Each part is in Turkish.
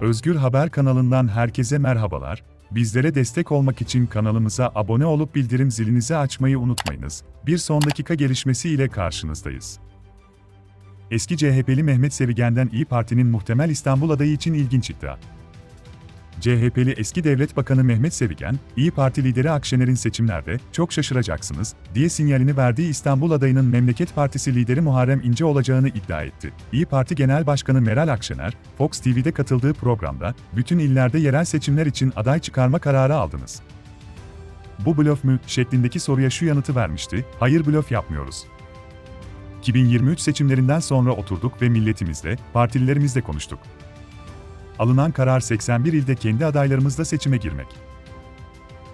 Özgür Haber kanalından herkese merhabalar. Bizlere destek olmak için kanalımıza abone olup bildirim zilinizi açmayı unutmayınız. Bir son dakika gelişmesi ile karşınızdayız. Eski CHP'li Mehmet Sevigen'den İyi Parti'nin muhtemel İstanbul adayı için ilginç iddia. CHP'li eski devlet bakanı Mehmet Sevigen, İyi Parti lideri Akşener'in seçimlerde çok şaşıracaksınız diye sinyalini verdiği İstanbul adayının Memleket Partisi lideri Muharrem İnce olacağını iddia etti. İyi Parti Genel Başkanı Meral Akşener, Fox TV'de katıldığı programda, bütün illerde yerel seçimler için aday çıkarma kararı aldınız. Bu blöf mü şeklindeki soruya şu yanıtı vermişti, hayır blöf yapmıyoruz. 2023 seçimlerinden sonra oturduk ve milletimizle, partililerimizle konuştuk. Alınan karar 81 ilde kendi adaylarımızla seçime girmek.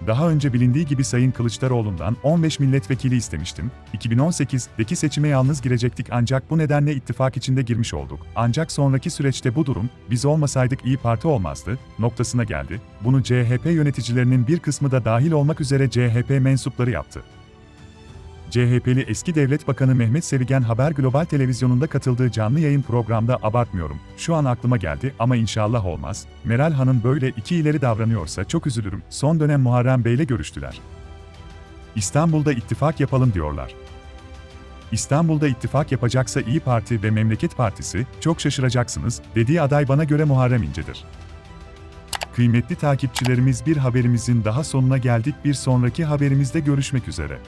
Daha önce bilindiği gibi Sayın Kılıçdaroğlu'ndan 15 milletvekili istemiştim. 2018'deki seçime yalnız girecektik ancak bu nedenle ittifak içinde girmiş olduk. Ancak sonraki süreçte bu durum, biz olmasaydık iyi Parti olmazdı, noktasına geldi. Bunu CHP yöneticilerinin bir kısmı da dahil olmak üzere CHP mensupları yaptı. CHP'li eski devlet bakanı Mehmet Sevigen Haber Global Televizyonu'nda katıldığı canlı yayın programda abartmıyorum. Şu an aklıma geldi ama inşallah olmaz. Meral Hanım böyle iki ileri davranıyorsa çok üzülürüm. Son dönem Muharrem Bey'le görüştüler. İstanbul'da ittifak yapalım diyorlar. İstanbul'da ittifak yapacaksa İyi Parti ve Memleket Partisi, çok şaşıracaksınız, dediği aday bana göre Muharrem İnce'dir. Kıymetli takipçilerimiz bir haberimizin daha sonuna geldik bir sonraki haberimizde görüşmek üzere.